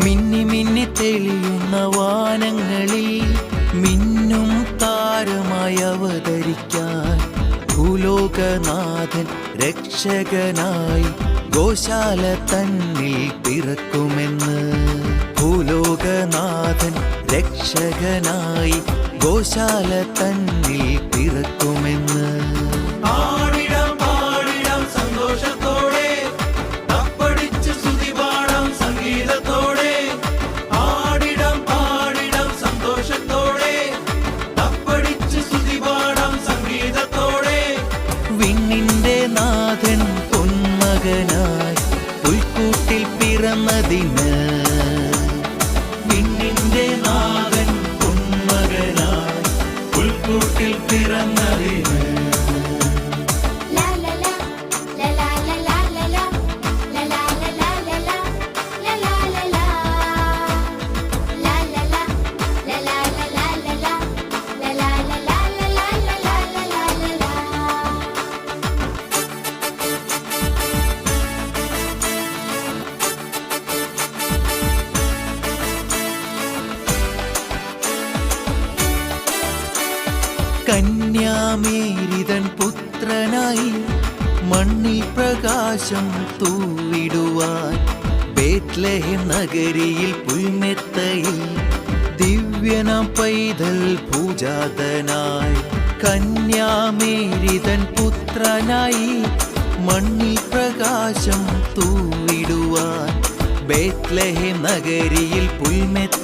മിന്നി മിന്നി തെളിയുന്ന വാനങ്ങളിൽ മിന്നും താരമായി അവതരിക്കാൻ ഭൂലോകനാഥൻ രക്ഷകനായി ഗോശാല തന്നിൽ പിറക്കുമെന്ന് ഭൂലോകനാഥൻ രക്ഷകനായി ഗോശാല തന്നിൽ പിറക്കുമെന്ന് the കന്യാമേരിതൻ പുത്രനായി മണ്ണിൽ പ്രകാശം തൂവിടുവാൻ ബേത്ലഹം നഗരിയിൽ പുൽമെത്തയിൽ ദിവ്യന പൈതൽ പൂജാതനായി കന്യാമേരിതൻ പുത്രനായി മണ്ണിൽ പ്രകാശം തൂവിടുവാൻ ബേത്ലഹം നഗരിയിൽ പുൽമെത്ത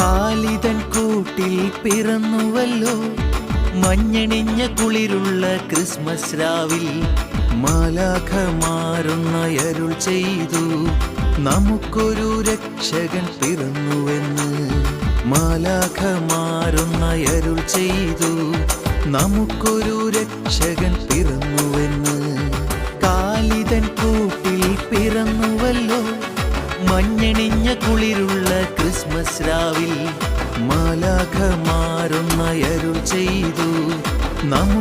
കാലിതൻ കൂട്ടിൽ പിറന്നുവല്ലോ. മഞ്ഞണിഞ്ഞ കുളിരുള്ള ക്രിസ്മസ് രാവിൽ മാലാഖ മാറുന്നയരുൾ ചെയ്തു. നമുക്കൊരു രക്ഷകൻ പിറന്നുവെന്ന് മാലാഖ മാറുന്നയരുൾ ചെയ്തു. നമുക്കൊരു രക്ഷകൻ പിറന്നുവെന്ന് കാലിതൻ കൂട്ടിൽ പിറന്നുവല്ലോ. മഞ്ഞണിഞ്ഞ കുളിരുള്ള രാവിൽ